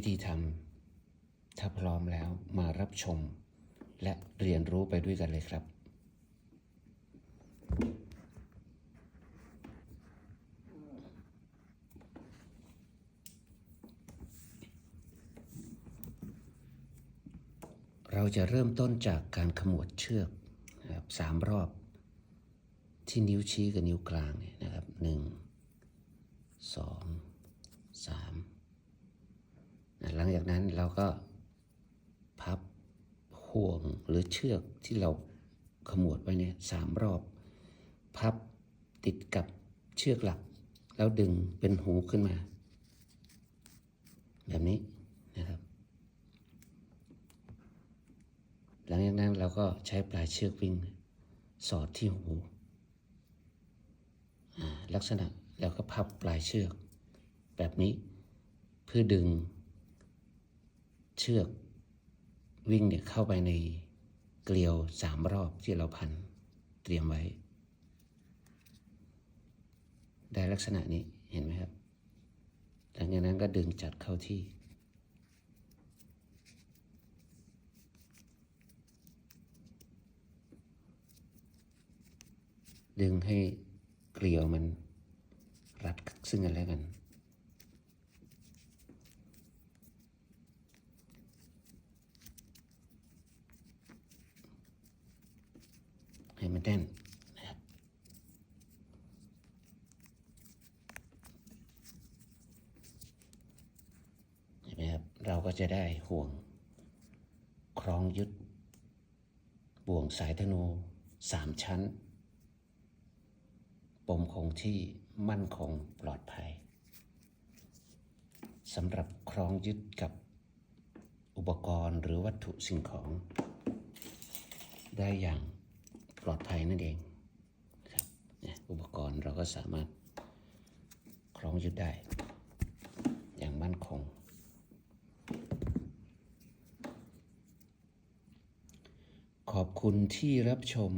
วิธีทำถ้าพร้อมแล้วมารับชม และเรียนรู้ไปด้วยกันเลยครับ เราจะเริ่มต้นจากการขมวดเชือกนะครับสามรอบที่นิ้วชี้กับนิ้วกลางเนี่ยนะครับหนึ่งสองสาม นั้นเราก็พับห่วงหรือเชือกที่เราขมวดไว้เนี่ยสามรอบ พับติดกับเชือกหลัก แล้วดึงเป็นหูขึ้นมา แบบนี้นะครับ หลังจากนั้นเราก็ใช้ปลายเชือกวิ่งสอดที่หูลักษณะแล้วก็พับปลายเชือก แบบนี้เพื่อดึง เชือกวิ่งเนี่ยเข้าไปในเกลียวสามรอบที่เราพันเตรียมไว้ ได้ลักษณะนี้เห็นไหมครับ หลังจากนั้นก็ดึงจัดเข้าที่ ดึงให้เกลียวมันรัดซึ่งกันและกัน ให้ มันแน่นนะครับเห็นไหมครับ เราก็จะได้ห่วงคล้องยึดบ่วงสายธนูสามชั้น ปมคงที่มั่นคงปลอดภัยสำหรับคล้องยึดกับอุปกรณ์หรือวัตถุสิ่งของ ได้อย่าง ปลอดภัยนั่นเองครับเนี่ยอุปกรณ์เราก็สามารถคล้องยึดได้ อย่างมั่นคง ขอบคุณที่รับชม